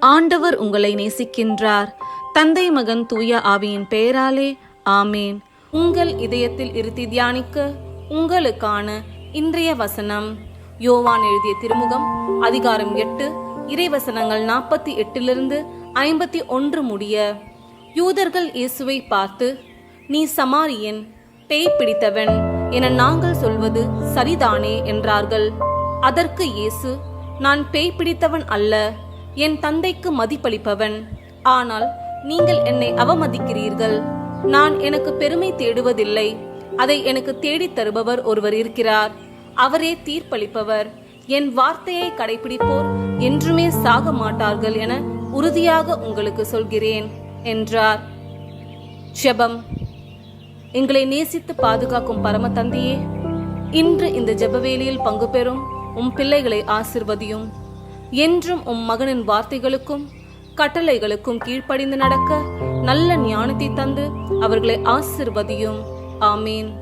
ஆண்டவர் உங்களை நேசிக்கின்றார். தந்தை மகன் தூய ஆவியின் பெயராலே ஆமேன். உங்கள் இதயத்தில் இருத்தி தியானிக்க உங்களுக்கான இன்றைய வசனம். யோவான் எழுதிய திருமுகம் அதிகாரம் எட்டு இறைவசனங்கள் நாற்பத்தி எட்டிலிருந்து ஐம்பத்தி ஒன்று முடிய. யூதர்கள் இயேசுவை பார்த்து நீ சமாரியன் பேய் பிடித்தவன் என நாங்கள் சொல்வது சரிதானே என்றார்கள். அதற்கு இயேசு நான் பேய் பிடித்தவன் அல்ல என் தந்தைக்கு மதிப்பளிப்பவன். ஆனால் நீங்கள் என்னை அவமதிக்கிறீர்கள். நான் எனக்கு பெருமை தேடுவதில்லை. அதை எனக்கு தேடித் தருபவர் ஒருவர் இருக்கிறார். அவரே தீர்ப்பளிப்பவர். என் வார்த்தையை கடைபிடிப்போர் என்றுமே சாக மாட்டார்கள் என உறுதியாக உங்களுக்கு சொல்கிறேன் என்றார். ஜெபம். எங்களை நேசித்து பாதுகாக்கும் பரம தந்தையே இன்று இந்த ஜெபவேலியில் பங்கு பெறும் உம் பிள்ளைகளை ஆசிர்வதியும். என்றும் உம் மகனின் வார்த்தைகளுக்கும் கட்டளைகளுக்கும் கீழ்ப்படிந்து நடக்க நல்ல ஞானத்தை தந்து அவர்களை ஆசிர்வதியும். ஆமீன்.